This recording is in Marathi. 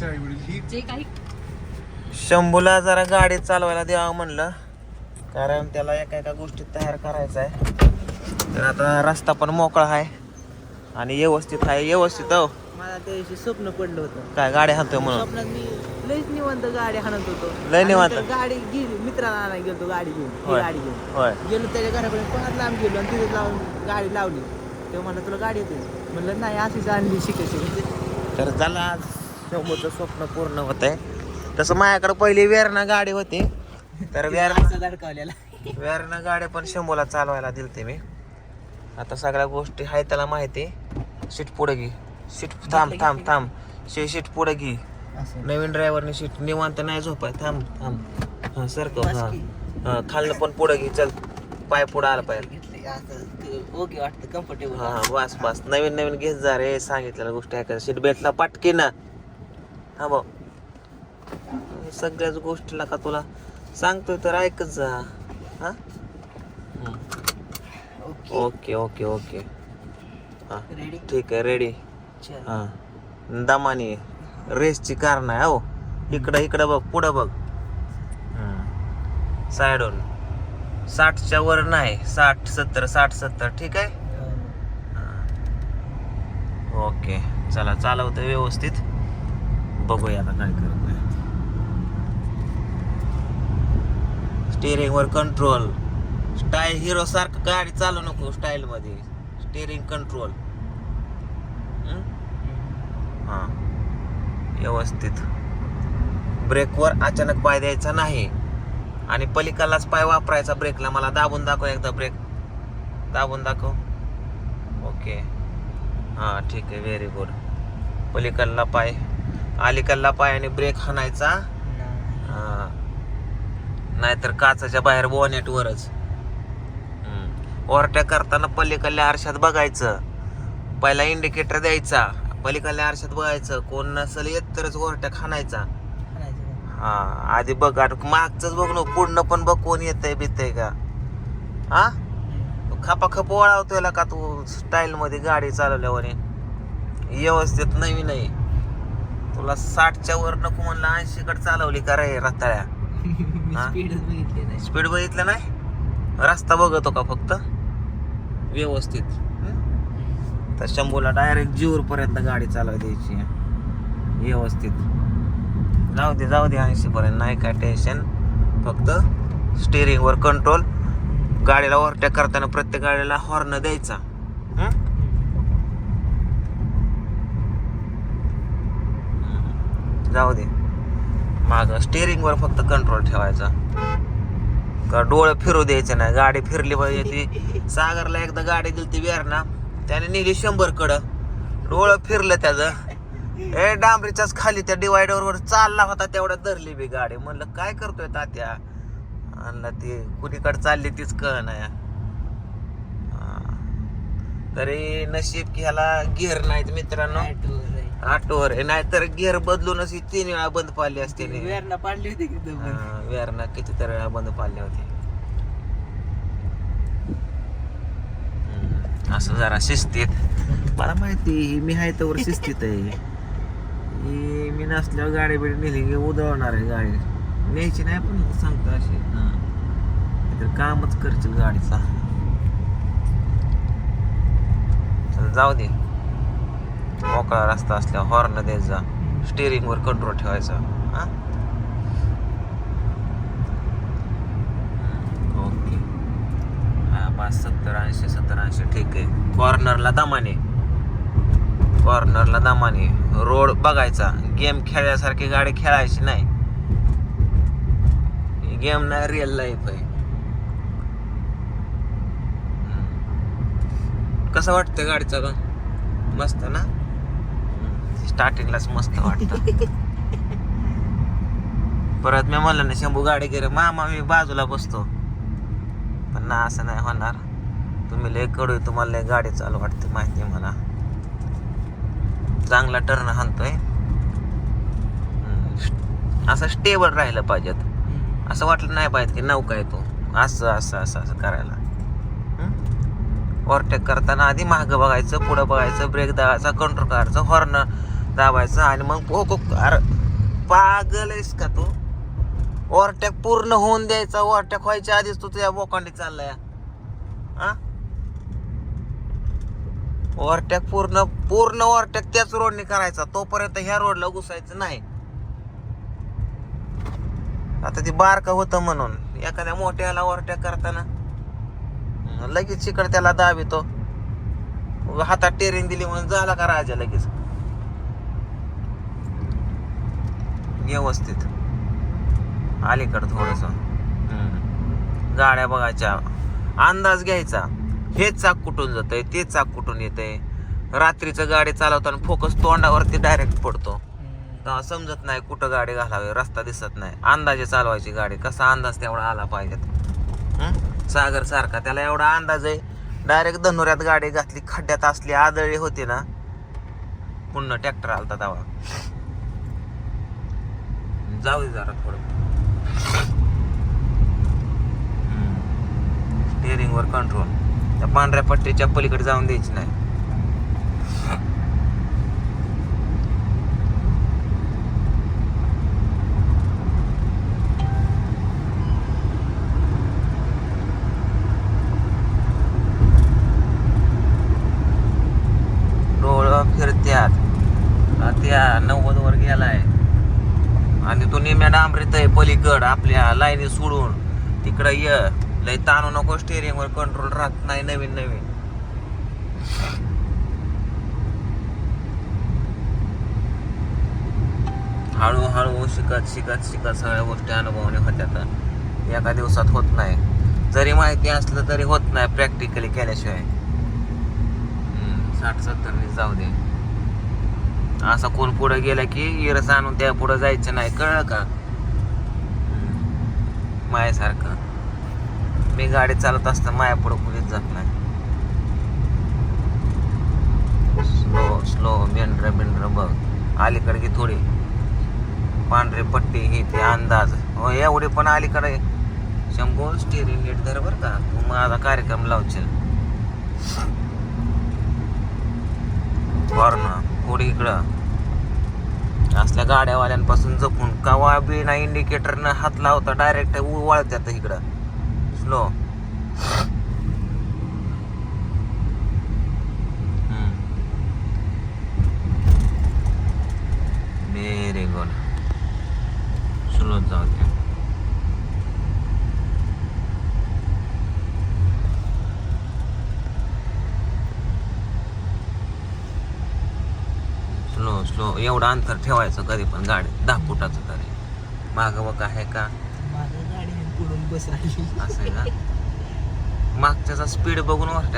त्यांचे आई वडील ही जे काही शंभूला जरा गाडी चालवायला द्यावं म्हणलं. कारण त्याला एका एका गोष्टी तयार करायचं आहे. तर आता रस्ता पण मोकळा आहे. आणि व्यवस्थित आहे व्यवस्थित हो. मला त्या दिवशी स्वप्न पडलं होतं. काय गाडी हाणतोय म्हणून? स्वप्नात मी लयच निवांत गाडी हाणत होतो. लय निवांत? आणि गाडी गेली मित्राला आणायला गेलो गाडी घेऊन ही होय. गाडी घेऊन. होय. गेलो त्याच्या घराकडे लांब गेलो आणि तिथे लावून गाडी लावली. तेव्हा म्हणलं तुला गाडी येते. म्हणलं नाही अशीच आणली शिकायची. तर झालं आज शंभूचं स्वप्न पूर्ण होत आहे तसं माझ्याकडे पहिली वेरणा गाडी होती. तर वेरणा वेरणा गाडी पण शंभूला चालवायला दिलते मी. आता सगळ्या गोष्टी आहे त्याला माहिती. सीट पुढे घे. सीट थांब थांब थांब. शे सीट पुढे घे. नवीन ड्रायव्हरने सीट. निवांत नाही झोपाय. थांब थांब. हा सरकव बस हा. हा खालनं पण पुढे घे. चल. पाय पुढे आला पाहिजे ओके वाटतं कम्फर्टेबल हा बस बस. नवीन नवीन घेत जा रे. सांगितलेल्या गोष्टी ऐकायचं सीट बेल्टला पाटकी ना हा भाऊ. सगळ्याच गोष्टीला का तुला सांगतोय तर ऐकच जा. हा. ओके. ओके ओके हा रेडी ठीक आहे रेडी हा. दमानी रेसची कार नाही हो. इकडं इकडं बघ पुढं बघ. साईडून साठच्या वर नाही साठ सत्तर साठ सत्तर ठीक आहे? ओके. चला चालवतं व्यवस्थित. बघूया आता काय करतोय स्टेअरिंग वर कंट्रोल स्टाईल हिरो सारखं गाडी चालू नको स्टाईल मध्ये. स्टेअरिंग कंट्रोल हा? व्यवस्थित. ब्रेकवर अचानक पाय द्यायचा नाही. आणि पलिकालाच पाय वापरायचा ब्रेकला मला दाबून दाखव एकदा ब्रेक दाबून दाखव. ओके हां ठीक आहे. व्हेरी गुड पलिकडला पाय. अलीकडला पायाने ब्रेक हाणायचा. नाहीतर काचाच्या बाहेर बोनेटवरच ओरट्या करताना पलीकडल्या आरशात बघायचं. पहिला इंडिकेटर द्यायचा. पलीकडल्या आरशात बघायचं. कोण नसेल येत तरच ओरट्या खाणायचा हा. आधी बघ आणि मागच बघ न. पुढनं पण बघ कोण येतंय बितय का. हा? खपा खप वळावतोय का तू? स्टाईल मध्ये गाडी चालवल्यावर. व्यवस्थित नवीन आहे. तुला साठच्या वर नको म्हणलं ऐंशी कडे चालवली का रे रताळ्या? स्पीडच बघितली नाही. स्पीड बघितलं नाही? रस्ता बघतो का फक्त? व्यवस्थित? तर शंभूला डायरेक्ट जीवर पर्यंत गाडी चालवा द्यायची. व्यवस्थित. जाऊ दे जाऊ दे ऐंशी पर्यंत. नाही काय टेन्शन फक्त स्टेअरिंग वर कंट्रोल गाडीला ओव्हरटेक करताना प्रत्येक गाडीला हॉर्न द्यायचा हं? हं. जाऊ दे माग स्टेरिंगवर फक्त कंट्रोल ठेवायचा. का डोळं फिरू द्यायचं नाही गाडी फिरली पाहिजे ती. सागरला एकदा गाडी दिली ती वेरणा त्याने नेली शंभर कडं डोळं फिरलं त्याचं. ए डांबरीच्याच खाली त्या डिवायडरवर चालला होता तेवढ्यात धरली बी गाडी. म्हणलं काय करतोय तात्या? आणला ती कुणीकडे चालली तीच कळ नाही तरी नशीब की ह्याला गिअर नाहीत मित्रांनो. ऑटोवर आहे नाहीतर गिअर बदलूनच ही तीन वेळा बंद पाडली असते नी. वेरणा पाडली होती की दम. हा, वेरणा कितीतरी वेळा बंद पाडले होते. हम्म, असं जरा शिस्तीत. मला माहिती मी आहे तर शिस्तीत आहे. ही मी नसल्यावर गाडी बिडी नेली की उधळणार आहे गाडी. न्यायची नाही पण सांगतो अशी. हा. नाहीतर कामच करशील गाडीचा. चल जाऊ दे. मोकळा रस्ता असल्यावर हॉर्न द्यायचा जा. वर कंट्रोल ठेवायचा. हां? ओके हां पाच सत्तर ऐंशी सत्तर ऐंशी ठीक आहे. कॉर्नरला दमाने. कॉर्नरला दमाने. रोड बघायचा. गेम खेळल्यासारखी गाडी खेळायची नाही. गेम नाही रिअल लाईफ आहे. कसं वाटतं गाडीचा का मस्त ना? स्टार्टिंगलाच मस्त वाटतं. परत मी म्हणलं ना शंभू गाडी गेले मामा मी बाजूला बसतो. पण ना असं नाही होणार. तुम्ही लय कडू तुम्हाला लय गाडी चालू वाटते माहिती मला. चांगला टर्न हाणतोय. असं स्टेबल राहिलं पाहिजेत असं वाटलं नाही पाहिजे की नौका येतो. तो असं असं असं असं करायला. ओव्हरटेक करताना आधी मागं बघायचं पुढं बघायचं ब्रेक दाबायचा कंट्रोल करायचं हॉर्न दाबायचं आणि मग हो अरे पागल आहेस का तू? ओरटॅक पूर्ण होऊन द्यायचा ओव्हरटॅक व्हायच्या आधीच तू तुझ्या बोकांडी चाललाय. हा? ओव्हरटॅक पूर्ण पूर्ण ओव्हरटॅक त्याच रोडने करायचा तोपर्यंत ह्या रोडला घुसायचं नाही. आता ती बारका होतं म्हणून एखाद्या मोठ्याला ओव्हरटॅक करताना. लगेच चिकड त्याला दाबितो हातात टेरिंग दिली म्हणून झाला का राजा लगेच? व्यवस्थित. अलीकडं थोडस. गाड्या बघायच्या. अंदाज घ्यायचा. हे चाक कुठून जातंय ते चाक कुठून येतंय? रात्रीचं गाडी चालवताना फोकस तोंडावरती डायरेक्ट पडतो. समजत नाही कुठं गाडी घालावी रस्ता दिसत नाही. अंदाजे चालवायची गाडी कसा अंदाज तेवढा आला पाहिजेत? सागर सारखा त्याला एवढा अंदाज आहे. डायरेक्ट धनुऱ्यात गाडी घातली खड्ड्यात असली आदळी होती ना. पुन्हा ट्रॅक्टर आलता तेव्हा. जाऊ दे जरा थोडं. स्टेअरिंग वर कंट्रोल त्या पांढऱ्या पट्टीच्या पलीकडे जाऊन द्यायची नाही. डोळं फिरत्यात. त्या नव्वद वर गेलाय. आणि तो निम्या डांबरीत आहे पलीकड आपल्या लाईनी सोडून. तिकडं ये. लय ताणू नको स्टेअरिंग वर कंट्रोल राहत नाही नवीन नवीन. हळूहळू शिकत शिकत शिकत सगळ्या गोष्टी अनुभवणे तर एका दिवसात होत नाही. जरी माहिती असलं तरी होत नाही प्रॅक्टिकली केल्याशिवाय. साठ सत्तरनी जाऊ दे. असा कोण पुढे गेला की इरस आणून त्या पुढे जायचं नाही कळलं का? मायासारखं. मी गाडी चालत असताना माया पुढे कुणीच जात नाही. स्लो स्लो मेंढर बिंढर बघ. अलीकडे की थोडी. पांढरी पट्टी ही ते अंदाज. हो एवढे पण अलीकडे शंभर स्टेरिंग नीट धर बरं का. तू माझा कार्यक्रम लावशील. वर्ण पुढे इकडं. असल्या गाड्यावाल्यांपासून जपून कवा बी ना इंडिकेटरनं हात लावता डायरेक्ट वळत्यात इकडं. स्लो व्हेरी गुड स्लो जाऊ दे स्लो एवढं अंतर ठेवायचं कधी पण गाडी दहा फुटाचं तरी. मागं बघ आहे का? असं आहे का? मागच्याचा स्पीड बघून वाटतं